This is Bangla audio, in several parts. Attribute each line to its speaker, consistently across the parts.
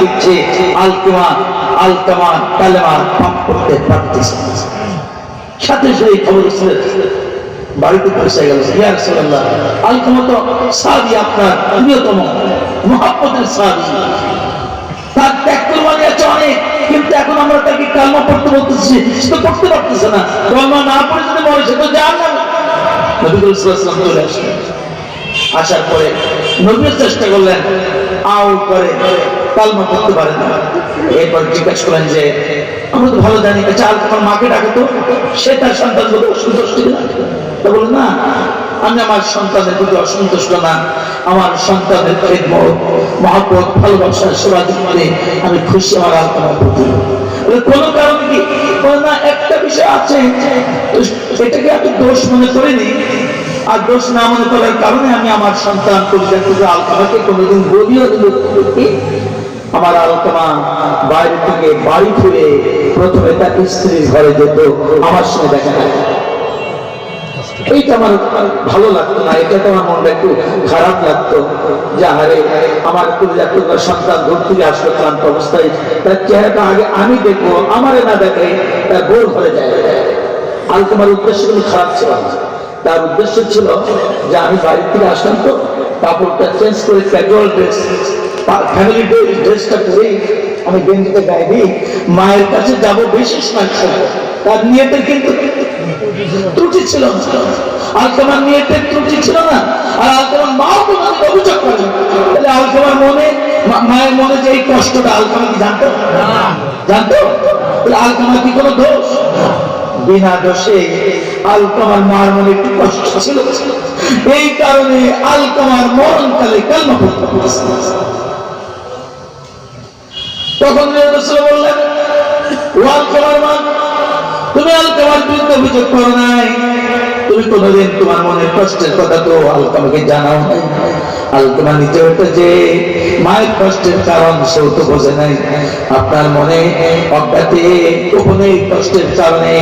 Speaker 1: লিখছে? আলকামা আলকামা পাপ করতে সাথে সাথে খবর বাড়িতে পৌঁছে গেল। তো আপনার, প্রিয়তম তার ত্যাগ আছে অনেক, কিন্তু এখন আমরা তাকে কালমা পড়তে সে তো পড়তে পারতেছে না। কালমা না পড়ে যদি সে তো চলে আসার পরে নবীর চেষ্টা করলেন আউ করে। কালমা করতে পারে না। এরপর জিজ্ঞাসা করলেন যে আমরা তো ভালো জানি চাল মাকে সে তার সন্তান না আমি আমার সন্তানের প্রতি অসন্তুষ্ট না। আমার সন্তানের খেদমত ভালোবাসার সেবা দিতে আমি খুশি আমার বলে, কোনো কারণ কি? না একটা বিষয় আছে। এটাকে আমি দোষ মনে করিনি। আর দোষ না মনে করার কারণে আমি আমার সন্তান পরিত্যাগ করে কোনোদিন বলিও আমার আলকামা বাইরে থেকে বাড়ি ফিরে প্রথমে তার স্ত্রীর ঘরে যেত, আমার সঙ্গে দেখা যায় এইটা আমার ভালো লাগতো না, এটা তো আমার মনটা একটু খারাপ লাগতো। আরে আমার সন্তান আসলো, ক্লান্ত অবস্থায়। তার চেহারাটা আগে আমি দেখব, আমারে না দেখে তার বোর ঘরে যায়। আলকামার উদ্দেশ্য কিন্তু খারাপ ছিল তার উদ্দেশ্য ছিল যে আমি বাড়ির থেকে আসলাম তো কাপড়টা চেঞ্জ করে ক্যাজুয়াল ড্রেস ফ্যামিলি ড্রেসটা পরে আমি গেঞ্জিতে গায়ে দিই মায়ের কাছে যাব বেশি করব তার নিয়েতে কিন্তু ত্রুটি ছিল না। আলকামার নিয়েতে ত্রুটি ছিল না আর আলকামার মাও কোনো অভিযোগ করে তাহলে আলকামার মনে মায়ের মনে যে এই কষ্টটা আলকামা কি জানতো? জানতো? তাহলে আলকামা কি কোনো দোষ? বিনা দোষে আলকামার মার মনে একটু কষ্ট ছিল। এই কারণে আলকামার মরণকালে কালমা পড়তে তখন বললেন তুমি আলকামার বিরুদ্ধে অভিযোগ করো নাই। তুমি কোনোদিন তোমার মনের কষ্টের কথা তো আলকামাকে জানাও নাই। আলকামা নিচে ওঠে যে মায়ের কষ্টের কারণ সেও তো বোঝে নাই। আপনার মনে অজ্ঞাতে, গোপনে কষ্টের কারণে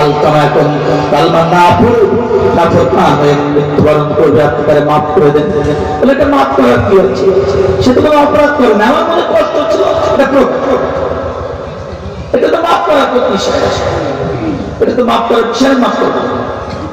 Speaker 1: আলকামা এখন কালমা না পড়ে মৃত্যুবরণ করবে, আপনি মাফ করে কি মাফ মাফ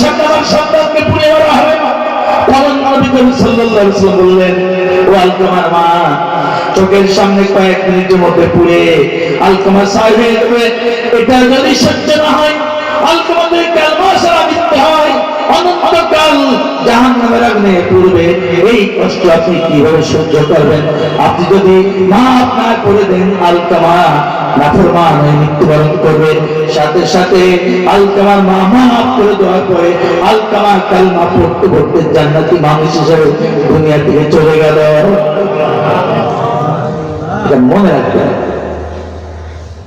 Speaker 1: সামনে আমার সন্তানকে পুড়ে মারা হবে না। চোখের সামনে কয়েক মিনিটের মধ্যে সাহেব এটা যদি সহ্য না হয়, আলকামাদের পূর্বে এই কষ্ট আপনি কীভাবে সহ্য করবেন? আপনি যদি না করে দেন আলকামা নাফরমান হয়ে মৃত্যুবরণ করবে। সাথে সাথে আলকামার মা মাফ করে দেওয়ার পরে কালমা পড়তে পড়তে জান্নাতি মানুষ হিসেবে দুনিয়া থেকে চলে গেল। মনে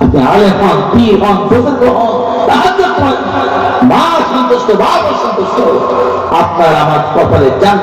Speaker 1: আপনি হন, পীর হন প্রসঙ্গ হন মা সন্তুষ্ট সন্তুষ্ট। আপনার আমার কপালে জান